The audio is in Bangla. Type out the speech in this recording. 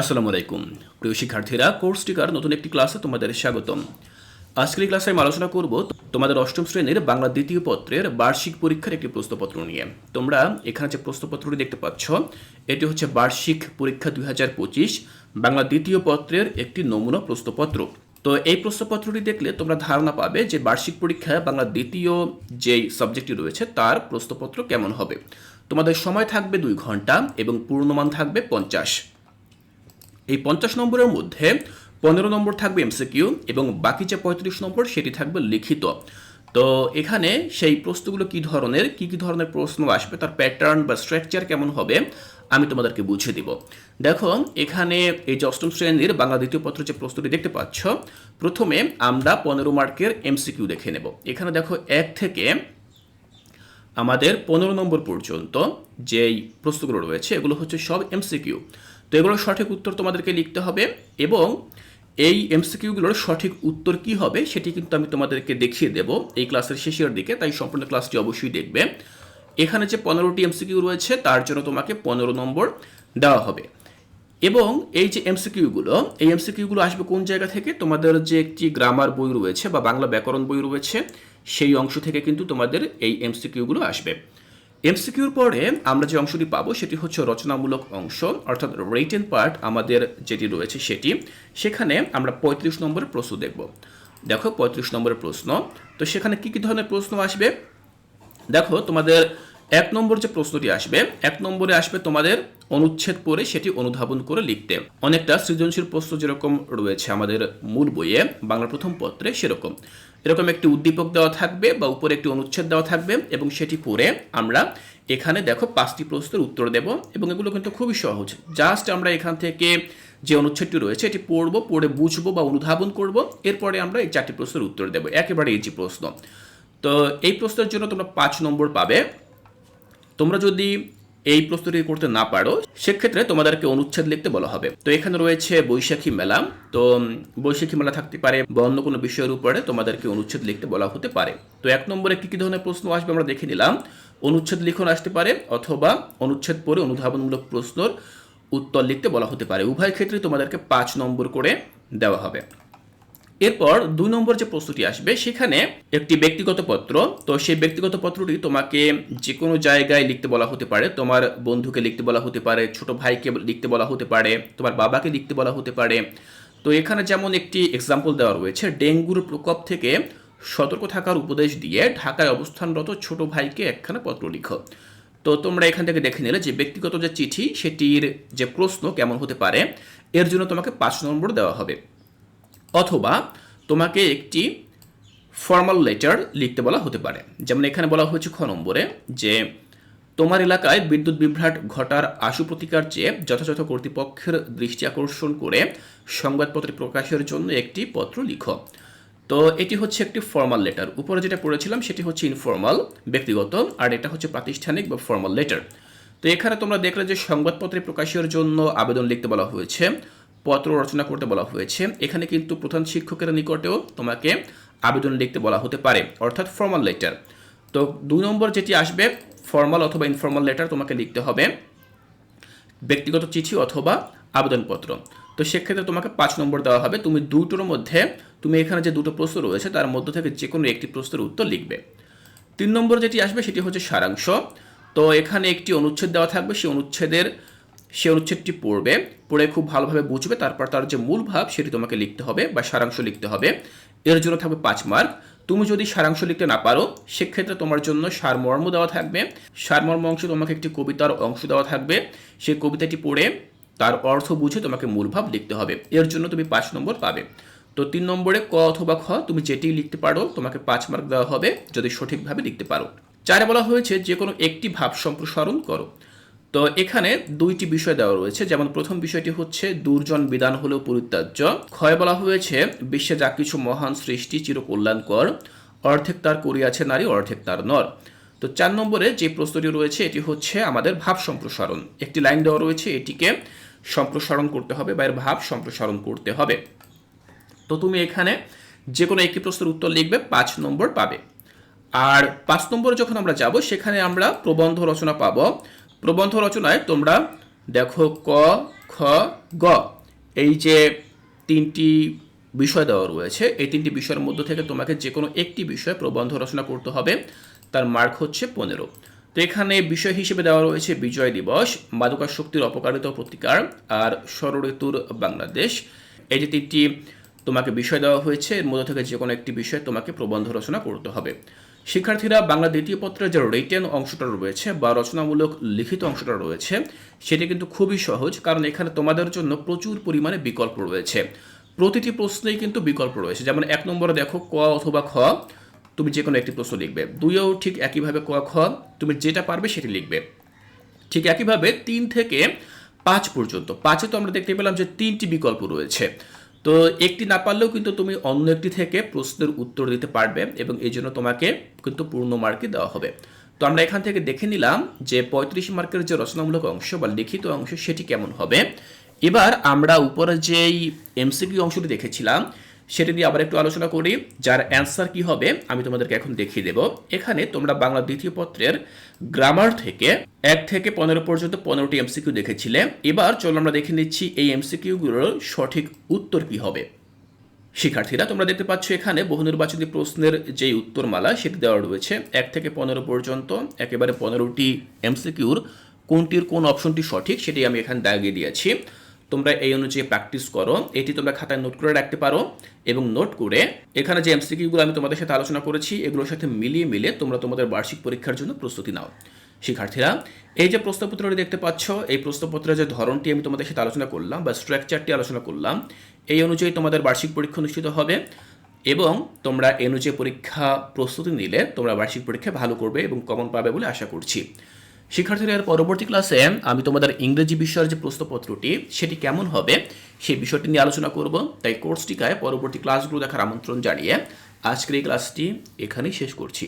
আসসালামু আলাইকুম। প্রিয় শিক্ষার্থীরা, কোর্স টিকার নতুন একটি ক্লাসে তোমাদের স্বাগতম। আজকের ক্লাসে আমি আলোচনা করব তোমাদের অষ্টম শ্রেণির বাংলা দ্বিতীয় পত্রের বার্ষিক পরীক্ষার একটি প্রশ্নপত্র নিয়ে। তোমরা এখানে যে প্রশ্নপত্রটি দেখতে পাচ্ছ, এটি হচ্ছে বার্ষিক পরীক্ষা দুই বাংলা দ্বিতীয় পত্রের একটি নমুনা প্রশ্নপত্র। তো এই প্রশ্নপত্রটি দেখলে তোমরা ধারণা পাবে যে বার্ষিক পরীক্ষায় বাংলা দ্বিতীয় যেই সাবজেক্টটি রয়েছে, তার প্রশ্নপত্র কেমন হবে। তোমাদের সময় থাকবে দুই ঘণ্টা এবং পূর্ণমান থাকবে পঞ্চাশ। এই পঞ্চাশ নম্বরের মধ্যে পনেরো নম্বর থাকবে এমসিকিউ এবং বাকি যে পঁয়ত্রিশ নম্বর সেটি থাকবে লিখিত। তো এখানে সেই প্রশ্নগুলো কি ধরনের, কি কি ধরনের প্রশ্ন আসবে, তার প্যাটার্ন বা স্ট্রাকচার কেমন হবে, আমি তোমাদেরকে বুঝিয়ে দিব। দেখো, এখানে এই অষ্টম শ্রেণির বাংলা দ্বিতীয় পত্র যে প্রশ্নটি দেখতে পাচ্ছ, প্রথমে আমরা পনেরো মার্কের এমসিকিউ দেখে নেব। এখানে দেখো, এক থেকে আমাদের পনেরো নম্বর পর্যন্ত যেই প্রশ্নগুলো রয়েছে, এগুলো হচ্ছে সব এমসিকিউ তো এগুলোর সঠিক উত্তর তোমাদেরকে লিখতে হবে এবং এই এমসিকিউগুলোর সঠিক উত্তর কি হবে সেটি কিন্তু আমি তোমাদেরকে দেখিয়ে দেব এই ক্লাসের শেষের দিকে, তাই সম্পূর্ণ ক্লাসটি অবশ্যই দেখবে। এখানে যে পনেরোটি এমসিকিউ রয়েছে, তার জন্য তোমাকে পনেরো নম্বর দেওয়া হবে। এবং এই যে এমসিকিউগুলো, এই এমসিকিউগুলো আসবে কোন জায়গা থেকে? তোমাদের যে একটি গ্রামার বই রয়েছে বা বাংলা ব্যাকরণ বই রয়েছে, সেই অংশ থেকে কিন্তু তোমাদের এই এমসিকিউগুলো আসবে। এমসিকিউর পরে আমরা যে অংশটি পাবো সেটি হচ্ছে রচনামূলক অংশ, অর্থাৎ রিটেন পার্ট আমাদের যেটি রয়েছে সেটি। সেখানে আমরা পঁয়ত্রিশ নম্বরের প্রশ্ন দেখব। দেখো, পঁয়ত্রিশ নম্বরের প্রশ্ন। তো সেখানে কি কি ধরনের প্রশ্ন আসবে? দেখো, তোমাদের এক নম্বর যে প্রশ্নটি আসবে, এক নম্বরে আসবে তোমাদের অনুচ্ছেদ পড়ে সেটি অনুধাবন করে লিখতে। অনেকটা সৃজনশীল প্রশ্ন যেরকম রয়েছে আমাদের মূল বইয়ে বাংলা প্রথম পত্রে সেরকম। এরকম একটি উদ্দীপক দেওয়া থাকবে বা উপরে একটি অনুচ্ছেদ দেওয়া থাকবে এবং সেটি পড়ে আমরা এখানে দেখো পাঁচটি প্রশ্নের উত্তর দেব এবং এগুলো কিন্তু খুবই সহজ। জাস্ট আমরা এখান থেকে যে অনুচ্ছেদটি রয়েছে এটি পড়ব, পড়ে বুঝব বা অনুধাবন করব, এরপরে আমরা এই চারটি প্রশ্নের উত্তর দেবো। একেবারে ইজি প্রশ্ন। তো এই প্রশ্নের জন্য তোমরা পাঁচ নম্বর পাবে। তোমরা যদি এই প্রস্তুতি করতে না পারো, সেক্ষেত্রে তোমাদেরকে অনুচ্ছেদ লিখতে বলা হবে। তো এখানে রয়েছে বৈশাখী মেলা। তো বৈশাখী মেলা থাকতে পারে বা অন্য কোনো বিষয়ের উপরে তোমাদেরকে অনুচ্ছেদ লিখতে বলা হতে পারে। তো এক নম্বরে কি কি ধরনের প্রশ্ন আসবে আমরা দেখে নিলাম। অনুচ্ছেদ লিখন আসতে পারে অথবা অনুচ্ছেদ পরে অনুধাবনমূলক প্রশ্নর উত্তর লিখতে বলা হতে পারে। উভয় ক্ষেত্রে তোমাদেরকে পাঁচ নম্বর করে দেওয়া হবে। এরপর দুই নম্বর যে প্রস্তুতি আসবে, সেখানে একটি ব্যক্তিগত পত্র। তো সেই ব্যক্তিগত পত্রটি তোমাকে যে কোনো জায়গায় লিখতে বলা হতে পারে। তোমার বন্ধুকে লিখতে বলা হতে পারে, ছোট ভাইকে লিখতে বলা হতে পারে, তোমার বাবাকে লিখতে বলা হতে পারে। তো এখানে যেমন একটি এক্সাম্পল দেওয়া রয়েছে, ডেঙ্গুর প্রকোপ থেকে সতর্ক থাকার উপদেশ দিয়ে ঢাকায় অবস্থানরত ছোট ভাইকে একখানা পত্র লিখো। তো তোমরা এখান থেকে দেখে নিলে যে ব্যক্তিগত যে চিঠি, সেটির যে প্রশ্ন কেমন হতে পারে, এর জন্য তোমাকে পাঁচ নম্বর দেওয়া হবে। অথবা তোমাকে একটি ফর্মাল লেটার লিখতে বলা হতে পারে। যেমন এখানে বলা হয়েছে খ নম্বরে যে, তোমার এলাকায় বিদ্যুৎ বিভ্রাট ঘটার আশু প্রতিকার চেয়ে যথাযথ কর্তৃপক্ষের দৃষ্টি আকর্ষণ করে সংবাদপত্রে প্রকাশের জন্য একটি পত্র লিখো। তো এটি হচ্ছে একটি ফর্মাল লেটার উপরে যেটা পড়েছিলাম সেটি হচ্ছে ইনফর্মাল ব্যক্তিগত, আর এটা হচ্ছে প্রাতিষ্ঠানিক বা ফর্মাল লেটার তো এখানে তোমরা দেখলে যে সংবাদপত্রে প্রকাশের জন্য আবেদন লিখতে বলা হয়েছে। পত্র রচনা করতে বলা হয়েছে। এখানে কিন্তু প্রধান শিক্ষকের নিকটেও তোমাকে আবেদন লিখতে বলা হতে পারে, অর্থাৎ ফর্মাল লেটার তো দুই নম্বর যেটি আসবে ফর্মাল অথবা ইনফর্মাল লেটার তোমাকে লিখতে হবে। ব্যক্তিগত চিঠি অথবা আবেদনপত্র। তো সেক্ষেত্রে তোমাকে পাঁচ নম্বর দেওয়া হবে। তুমি দুটোর মধ্যে, তুমি এখানে যে দুটো প্রশ্ন রয়েছে, তার মধ্য থেকে যে কোনো একটি প্রশ্নের উত্তর লিখবে। তিন নম্বর যেটি আসবে, সেটি হচ্ছে সারাংশ। তো এখানে একটি অনুচ্ছেদ দেওয়া থাকবে। সেই অনুচ্ছেদের সে অনুচ্ছেদটি পড়বে, পড়ে খুব ভালোভাবে বুঝবে, তারপর তার যে মূল ভাব সেটি তোমাকে লিখতে হবে বা সারাংশ লিখতে হবে। এর জন্য থাকবে পাঁচ মার্ক। তুমি যদি সারাংশ লিখতে না পারো, সেক্ষেত্রে তোমার জন্য সারমর্ম দেওয়া থাকবে। সারমর্ম অংশে তোমাকে একটি কবিতার অংশ দেওয়া থাকবে। সেই কবিতাটি পড়ে তার অর্থ বুঝে তোমাকে মূল ভাব লিখতে হবে। এর জন্য তুমি পাঁচ নম্বর পাবে। তো তিন নম্বরে ক অথবা খ, তুমি যেটি লিখতে পারো, তোমাকে পাঁচ মার্ক দেওয়া হবে যদি সঠিকভাবে লিখতে পারো। চারে বলা হয়েছে, যে কোনো একটি ভাব সম্প্রসারণ করো। তো এখানে দুইটি বিষয় দেওয়া রয়েছে। যেমন প্রথম বিষয়টি হচ্ছে, দুর্জন বিধান হলেও পরিত্যাজ্য। ক্ষয় বলা হয়েছে, বিশ্বে যা কিছু মহান সৃষ্টি চির কল্যাণকর অর্ধেক তার করিয়াছে নারী, অর্ধেক তার নর। তো চার নম্বরে যে প্রশ্নটি রয়েছে, এটি হচ্ছে আমাদের ভাব সম্প্রসারণ। একটি লাইন দেওয়া রয়েছে, এটিকে সম্প্রসারণ করতে হবে বা এর ভাব সম্প্রসারণ করতে হবে। তো তুমি এখানে যে কোনো একটি প্রশ্নের উত্তর লিখবে, পাঁচ নম্বর পাবে। আর পাঁচ নম্বরে যখন আমরা যাব, সেখানে আমরা প্রবন্ধ রচনা পাবো। প্রবন্ধ রচনায় তোমরা দেখো ক, খ, গ। এই যে তিনটি বিষয় দেওয়া রয়েছে, এই তিনটি বিষয়ের মধ্যে থেকে তোমাকে যে কোনো একটি বিষয় প্রবন্ধ রচনা করতে হবে। তার মার্ক হচ্ছে পনেরো। তো এখানে বিষয় হিসেবে দেওয়া রয়েছে বিজয় দিবস মাদকাসক্তির অপকারিতা ও প্রতিকার আর ষড়ঋতুর বাংলাদেশ। এই যে তিনটি তোমাকে বিষয় দেওয়া হয়েছে, এর মধ্যে থেকে যে কোনো একটি বিষয় তোমাকে প্রবন্ধ রচনা করতে হবে। শিক্ষার্থীরা বাংলা দ্বিতীয় পত্রের যে রিটেন অংশটা রয়েছে বা রচনামূলক লিখিত অংশটা রয়েছে, সেটি কিন্তু খুবই সহজ, কারণ এখানে তোমাদের জন্য প্রচুর পরিমাণে বিকল্প রয়েছে। প্রতিটি প্রশ্নেই কিন্তু বিকল্প রয়েছে। যেমন এক নম্বরে দেখো ক অথবা খ, তুমি যে কোনো একটি প্রশ্ন লিখবে। দুইও ঠিক একইভাবে ক, খ, তুমি যেটা পারবে সেটি লিখবে। ঠিক একইভাবে তিন থেকে পাঁচ পর্যন্ত, পাঁচে তো আমরা দেখতে পেলাম যে তিনটি বিকল্প রয়েছে। তো একটি না পারলেও কিন্তু তুমি অন্য একটি থেকে প্রশ্নের উত্তর দিতে পারবে এবং এই জন্য তোমাকে কিন্তু পূর্ণ মার্কে দেওয়া হবে। তো আমরা এখান থেকে দেখে নিলাম যে পঁয়ত্রিশ মার্কের যে রচনামূলক অংশ বা লিখিত অংশ সেটি কেমন হবে। এবার আমরা উপরে যেই এমসিকিউ অংশটি দেখেছিলাম সেটা নিয়ে আবার একটু আলোচনা করি। যার অ্যান্সার কি হবে, আমি তোমাদেরকে এখন দেখিয়ে দেব। এখানে তোমরা বাংলা দ্বিতীয় পত্রের গ্রামার থেকে এক থেকে পনেরো পর্যন্ত পনেরোটি এমসিকিউ দেখেছিলে। এবার চলো আমরা দেখে নিচ্ছি এই এমসিকিউগুলোর সঠিক উত্তর কি হবে। শিক্ষার্থীরা, তোমরা দেখতে পাচ্ছ এখানে বহু নির্বাচনী প্রশ্নের যেই উত্তরমালা, সেটি দেওয়া রয়েছে। এক থেকে পনেরো পর্যন্ত একেবারে পনেরোটি এমসিকিউর কোনটির কোন অপশনটি সঠিক, সেটি আমি এখানে দাগিয়ে দিয়েছি। তোমরা এই অনুযায়ী প্র্যাকটিস করো। এটি তোমরা খাতায় নোট করে রাখতে পারো এবং নোট করে এখানে যে এমসিকিউগুলো আমি তোমাদের সাথে আলোচনা করেছি, এগুলোর সাথে মিলিয়ে মিলে তোমরা তোমাদের বার্ষিক পরীক্ষার জন্য প্রস্তুতি নাও। শিক্ষার্থীরা, এই যে প্রশ্নপত্রটি দেখতে পাচ্ছ, এই প্রশ্নপত্রের যে ধরনটি আমি তোমাদের সাথে আলোচনা করলাম বা স্ট্রাকচারটি আলোচনা করলাম, এই অনুযায়ী তোমাদের বার্ষিক পরীক্ষা অনুষ্ঠিত হবে এবং তোমরা এই অনুযায়ী পরীক্ষা প্রস্তুতি নিলে তোমরা বার্ষিক পরীক্ষা ভালো করবে এবং কমন পাবে বলে আশা করছি। শিক্ষার্থীরা, এর পরবর্তী ক্লাসে আমি তোমাদের ইংরেজি বিষয়ের যে প্রশ্নপত্রটি, সেটি কেমন হবে সেই বিষয়টি নিয়ে আলোচনা করব। তাই কোর্সটিকায় পরবর্তী ক্লাসগুলো দেখার আমন্ত্রণ জানিয়ে আজকের এই ক্লাসটি এখানেই শেষ করছি।